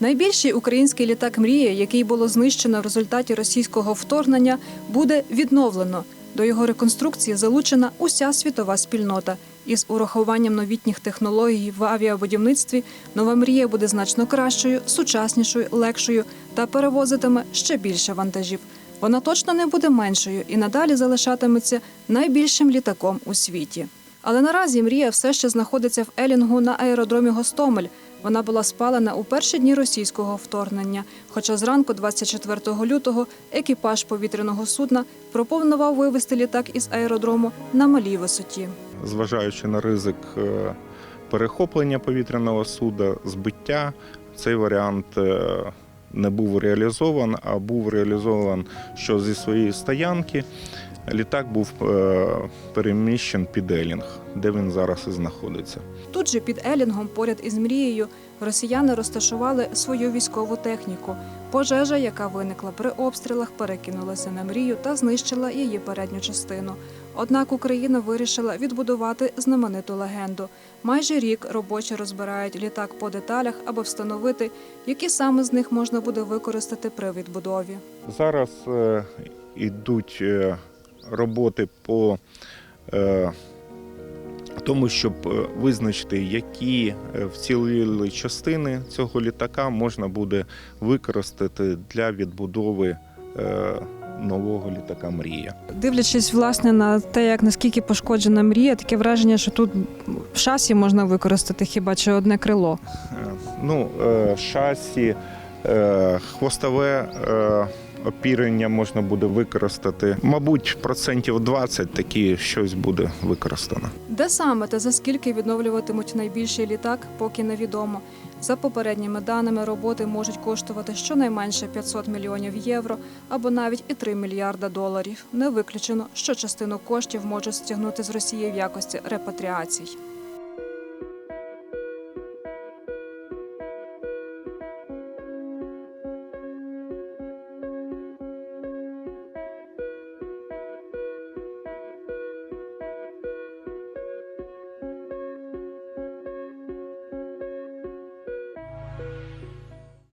Найбільший український літак Мрія, який було знищено в результаті російського вторгнення, буде відновлено. До його реконструкції залучена уся світова спільнота. Із урахуванням новітніх технологій в авіабудівництві нова мрія буде значно кращою, сучаснішою, легшою та перевозитиме ще більше вантажів. Вона точно не буде меншою і надалі залишатиметься найбільшим літаком у світі. Але наразі мрія все ще знаходиться в Елінгу на аеродромі Гостомель. Вона була спалена у перші дні російського вторгнення. Хоча зранку, 24 лютого, екіпаж повітряного судна пропонував вивести літак із аеродрому на малій висоті. зважаючи на ризик е, перехоплення повітряного суда, збиття, цей варіант е, не був реалізован, а був реалізован, що зі своєї стоянки літак був е, переміщен під Елінг, де він зараз і знаходиться. Тут же під Елінгом, поряд із мрією, росіяни розташували свою військову техніку. Пожежа, яка виникла при обстрілах, перекинулася на мрію та знищила її передню частину. Однак Україна вирішила відбудувати знамениту легенду. Майже рік робочі розбирають літак по деталях, аби встановити, які саме з них можна буде використати при відбудові. Зараз е, йдуть е, роботи по е, тому, щоб е, визначити, які е, вцілілі частини цього літака можна буде використати для відбудови нового літака Мрія. Дивлячись власне на те, як наскільки пошкоджена мрія, таке враження, що тут шасі можна використати хіба чи одне крило. Ну, шасі, хвостове опірення можна буде використати. Мабуть, процентів 20 такі щось буде використано. Де саме та за скільки відновлюватимуть найбільший літак, поки невідомо. За попередніми даними, роботи можуть коштувати щонайменше 500 мільйонів євро або навіть і 3 мільярда доларів. Не виключено, що частину коштів можуть стягнути з Росії в якості репатріацій.